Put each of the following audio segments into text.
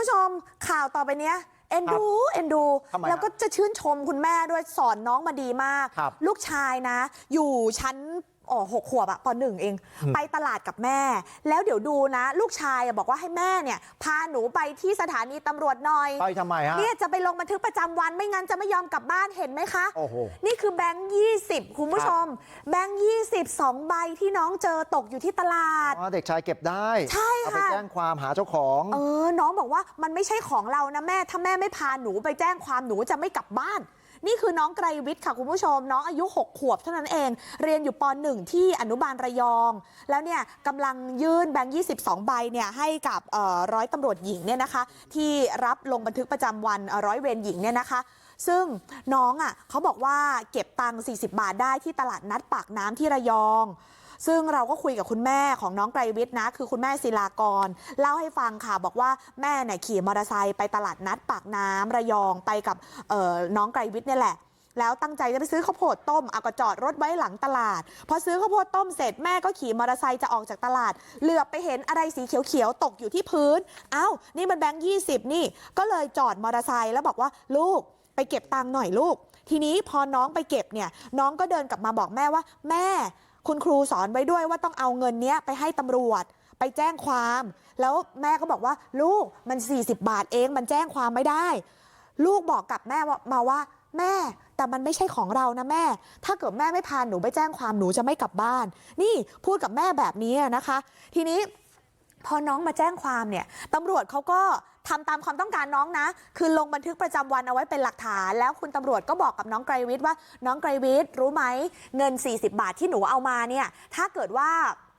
ผู้ชมข่าวต่อไปเนี้ยเอ็นดูเอ็นดูทำไมฮะแล้วก็จะชื่นชมคุณแม่ด้วยสอนน้องมาดีมากครับลูกชายนะอยู่ชั้น อ๋อหกขวบอะปหนึ่งเอง ไปตลาดกับแม่ แล้วเดี๋ยวดูนะ ลูกชายอะบอกว่าให้แม่เนี่ยพาหนูไปที่สถานีตำรวจหน่อย ไปทำไมฮะเนี่ยจะไปลงบันทึกประจำวันไม่งั้นจะไม่ยอมกลับบ้านเห็นไหมคะโอ้โหนี่คือแบงค์ยี่สิบคุณผู้ชม แบงค์ยี่สิบสองใบที่น้องเจอตกอยู่ที่ตลาดอ๋อเด็กชายเก็บได้ใช่เอาไปค่ะแจ้งความหาเจ้าของเออน้องบอกว่ามันไม่ใช่ของเรานะแม่ถ้าแม่ไม่พาหนูไปแจ้งความหนูจะไม่กลับบ้าน นี่คือน้องไกรวิทย์ค่ะคุณผู้ชมน้องอายุ6ขวบเท่านั้นเองเรียนอยู่ป .1 ที่อนุบาลระยอง แล้วเนี่ยกำลังยื่นแบงค์22 ใบเนี่ยให้กับร้อยตำรวจหญิงเนี่ยนะคะ ที่รับลงบันทึกประจำวันร้อยเวรหญิงเนี่ยนะคะซึ่งน้องอะเขาบอกว่าเก็บตังค์40 บาทได้ที่ตลาดนัดปากน้ำที่ระยอง ซึ่งเราก็คุยกับคุณแม่ของน้องไกรวิทย์นะคือคุณแม่ศิลากรเล่าให้ฟังค่ะบอกว่าแม่เนี่ยขี่มอเตอร์ไซค์ไปตลาดนัดปากน้ำระยองไปกับน้องไกรวิทย์เนี่ยแหละแล้วตั้งใจจะไปซื้อข้าวโพดต้มเอาก็จอดรถไว้หลังตลาด พอซื้อข้าวโพดต้มเสร็จแม่ก็ขี่มอเตอร์ไซค์จะออกจากตลาด เหลือบไปเห็นอะไรสีเขียวๆตกอยู่ที่พื้นเอ้านี่มันแบงค์ยี่สิบนี่ ก็เลยจอดมอเตอร์ไซค์แล้วบอกว่าลูกไปเก็บตังค์หน่อยลูก ทีนี้พอน้องไปเก็บเนี่ยน้องก็เดินกลับมาบอกแม่ว่าแม่ คุณครูสอนไว้ด้วยว่าต้องเอาเงินนี้ไปให้ตำรวจไปแจ้งความแล้วแม่ก็บอกว่าลูกมัน40บาทเองมันแจ้งความไม่ได้ลูกบอกกับแม่ว่ามาว่าแม่แต่มันไม่ใช่ของเรานะแม่ ถ้าเกิดแม่ไม่พาหนูไปแจ้งความหนูจะไม่กลับบ้าน นี่พูดกับแม่แบบนี้นะคะ ทีนี้พอน้องมาแจ้งความเนี่ยตำรวจเขาก็ ทำตามความต้องการน้องนะ คือลงบันทึกประจำวันเอาไว้เป็นหลักฐาน แล้วคุณตำรวจก็บอกกับน้องไกรวิทย์ว่าน้องไกรวิทย์รู้ไหมเงิน 40 บาทที่หนูเอามาเนี่ยถ้าเกิดว่า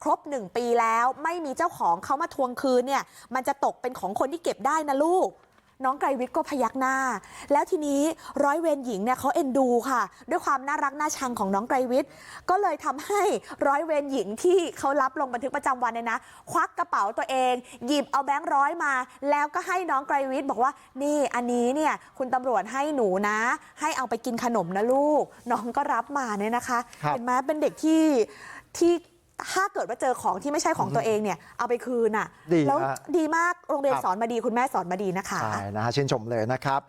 ครบ 1 ปีแล้วไม่มีเจ้าของเขามาทวงคืนเนี่ยมันจะตกเป็นของคนที่เก็บได้นะลูก น้องไกรวิทย์ก็พยักหน้า แล้วทีนี้ร้อยเวรหญิงเนี่ยเขาเอ็นดูค่ะ ด้วยความน่ารักน่าชังของน้องไกรวิทย์ก็เลยทำให้ร้อยเวรหญิงที่เขารับลงบันทึกประจำวันเนี่ยนะ ควักกระเป๋าตัวเอง หยิบเอาแบงค์ร้อยมา แล้วก็ให้น้องไกรวิทย์บอกว่า นี่อันนี้เนี่ยคุณตำรวจให้หนูนะ ให้เอาไปกินขนมนะลูก น้องก็รับมาเนี่ยนะคะครับเห็นไหมเป็นเด็กที่ที่ ถ้าเกิดว่าเจอของที่ไม่ใช่ของตัวเองเนี่ยเอาไปคืนอะดีแล้วฮะดีมากโรงเรียนครับสอนมาดีคุณแม่สอนมาดีนะคะใช่นะฮะชื่นชมเลยนะครับ